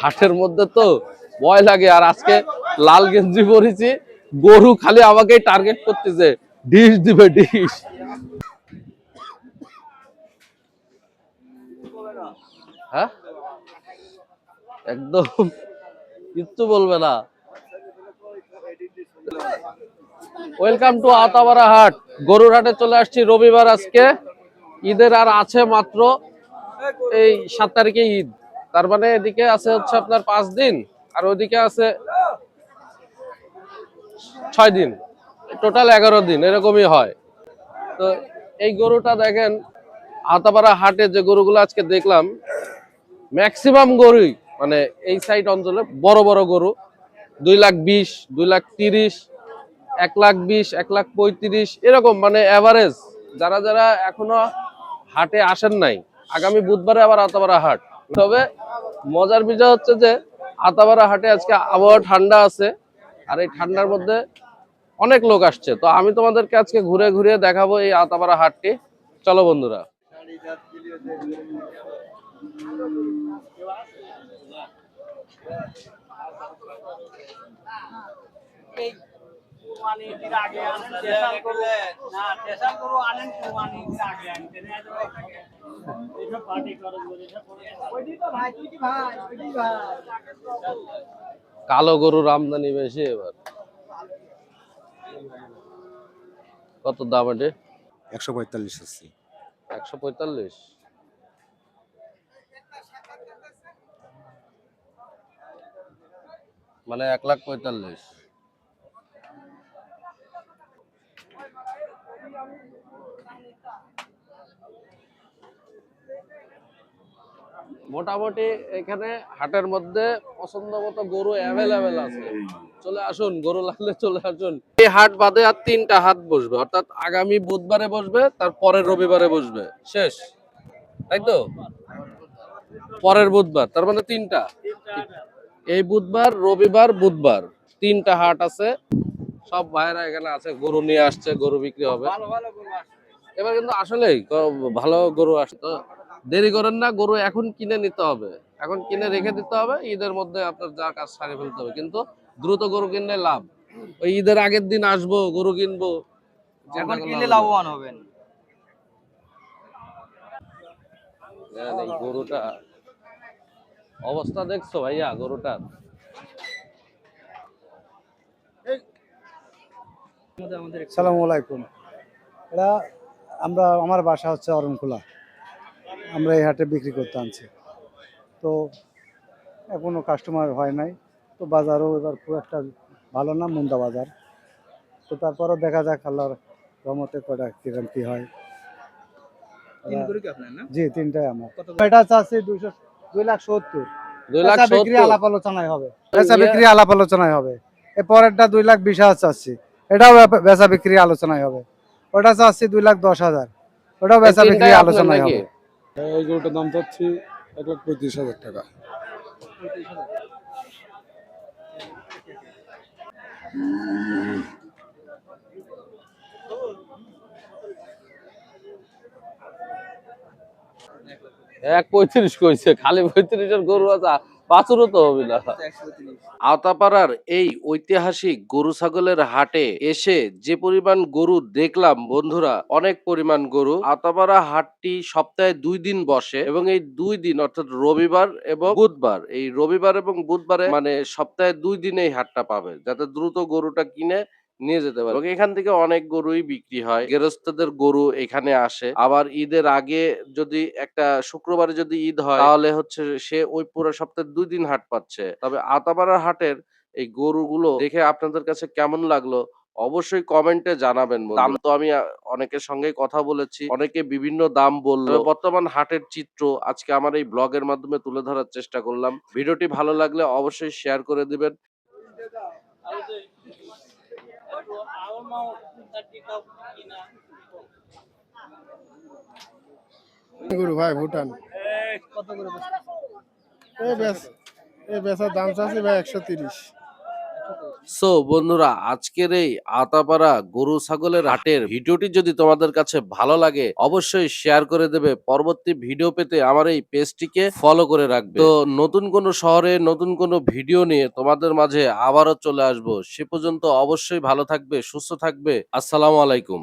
হাটের মধ্যে তো ভয় লাগে। আর আজকে লাল গেঞ্জি পরেছি, গরু খালি আমাকেই টার্গেট করতেছে। ডিশ দিবে, ডিশ। হ্যাঁ? একদম কিচ্ছু বলবে না। ওয়েলকাম টু আতাবারা হাট। গরুর হাটে চলে আসছি রবিবার আজকে। ঈদের আর আছে মাত্র এই সাত তারিখে ঈদ। তার মানে এদিকে আছে হচ্ছে আপনার পাঁচ দিন, আর ওইদিকে আছে ছয় দিন। টোটাল এগারো দিন, এরকমই হয়। তো এই গরুটা দেখেন, আতাপাড়া হাটে যে গরুগুলো আজকে দেখলাম ম্যাক্সিমাম গরুই মানে এই সাইড অঞ্চলে বড় বড় গরু, দুই লাখ বিশ, দুই লাখ তিরিশ, এক লাখ বিশ, এক লাখ পঁয়ত্রিশ, এরকম মানে অ্যাভারেজ যারা যারা এখনও হাটে আসেন নাই, আগামী বুধবারে আবার আতাপাড়া হাট। তবে মজার বিষয় হচ্ছে যে আতাবাড়া হাটে আজকে আবহাওয়া ঠান্ডা আছে, আর এই ঠান্ডার মধ্যে অনেক লোক আসছে। তো আমি তোমাদেরকে আজকে ঘুরে ঘুরে দেখাবো এই আতাবাড়া হাটটি। চলো বন্ধুরা। এই কুরবানি ঈদের আগে আনেন স্পেশাল করু না স্পেশাল করু আনেন কুরবানি ঈদের আগে আনতে এইসব পার্টি করো এইসব ওইটি তো ভাই তুই কি ভাই ওইটি ভাই? কালো গরুর আমদানি বেশি এবার। কত দাম এটি? একশো পঁয়তাল্লিশ আসছি। একশো পঁয়তাল্লিশ। মানে এক লাখ পঁয়তাল্লিশ। মোটামুটি এখানে হাটের মধ্যে পছন্দ মতো গরু অ্যাভেলেবেল আছে। চলে আসুন গরু লাগলে চলে আসুন। এই হাট বাদে আর তিনটা হাট বসবে অর্থাৎ আগামী বুধবারে বসবে তার পরের রবিবারে বসবে। শেষ। তাই তো? পরের বুধবার তার মানে তিনটা। এই বুধবার রবিবার বুধবার তিনটা হাট আছে। সব ভাইরা এখানে আছে গরু নিয়ে আসছে গরু বিক্রি হবে। ভালো ভালো করু এবার কিন্তু আসলেই ভালো গরু আসে তো? দেরি করেন না গরু এখন কিনে নিতে হবে। এখন কিনে রেখে দিতে হবে ঈদের মধ্যে আপনার যা কাজ সারে ফেলতে হবে। কিন্তু দ্রুত গরু কিনলে লাভ। ওই ঈদের আগের দিন আসব গরু কিনবো এখন কিনলে লাভবান হবেন? গরুটা অবস্থা দেখছ ভাইয়া গরুটার সালামু আলাইকুম। এটা আমরা আমার বাসা হচ্ছে অরণখোলা আমরা এই হাটে বিক্রি করতে আনছি। তো এখনও কাস্টমার হয় নাই। তো বাজারও এবার খুব একটা ভালো না মন্দা বাজার। তো তারপরও দেখা যাক আল্লাহর রহমতে কটা কিরম কি হয়। তিন গরু কি আপনার না? জি তিনটাই আমার। এটা চাচ্ছি দুইশো দুই লাখ সত্তর। দুই লাখ বেচা বিক্রি আলাপ আলোচনায় হবে। বেচা বিক্রি আলাপ আলোচনায় হবে। এ পরেরটা দুই লাখ বিশ হাজার চাচ্ছি। এটাও বেচা বিক্রি আলোচনায় হবে। ওটা চাচ্ছি দুই লাখ দশ হাজার। ওটাও বেচা বিক্রি আলোচনায় হবে। এই গরুটার দাম চাচ্ছি এক লাখ পঁয়ত্রিশ হাজার টাকা। এক পঁয়ত্রিশ কইছে, খালি পঁয়ত্রিশের গরু আছে। আওতাপাড়ার এই ঐতিহাসিক গরু ছাগলের হাটে এসে যে পরিমাণ গরু দেখলাম, বন্ধুরা, অনেক পরিমাণ গরু। আওতাপাড়া হাটটি সপ্তাহে দুই দিন বসে এবং এই দুই দিন, অর্থাৎ রবিবার এবং বুধবার, এই রবিবার এবং বুধবারে মানে সপ্তাহে দুই দিন এই হাটটা পাবে, যাতে দ্রুত গরুটা কিনে নিয়ে যেতে পারে। এবং এখান থেকে অনেক গরুই বিক্রি হয়। গেরস্তাদের গরু এখানে আসে। আবার ঈদের আগে যদি একটা শুক্রবারে যদি ঈদ হয় তাহলে হচ্ছে সে ওই পুরো সপ্তাহে দুই দিন হাট পাচ্ছে। তবে আতাপাড়ার হাটের এই গরুগুলো দেখে আপনাদের কাছে কেমন লাগল অবশ্যই কমেন্টে জানাবেন। দাম তো আমি অনেকের সঙ্গে কথা বলেছি। অনেকে বিভিন্ন দাম বলল। বর্তমান হাটের চিত্র আজকে আমার এই ব্লগের মাধ্যমে তুলে ধরার চেষ্টা করলাম। ভিডিওটি ভালো লাগলে অবশ্যই শেয়ার করে দিবেন। গরু ভাই ভুটান। কত করে এই বেচ দাম চাচ্ছি ভাই একশো তিরিশ। সো বন্ধুরা, আজকের এই আতাপাড়া গরু ছাগলের হাটের ভিডিওটি যদি তোমাদের কাছে ভালো লাগে, অবশ্যই শেয়ার করে দেবে। পরবর্তী ভিডিও পেতে আমার এই পেজটিকে ফলো করে রাখবে। তো নতুন কোন শহরে নতুন কোন ভিডিও নিয়ে তোমাদের মাঝে আবারও চলে আসব। সে পর্যন্ত অবশ্যই ভালো থাকবে, সুস্থ থাকবে। আসসালামু আলাইকুম।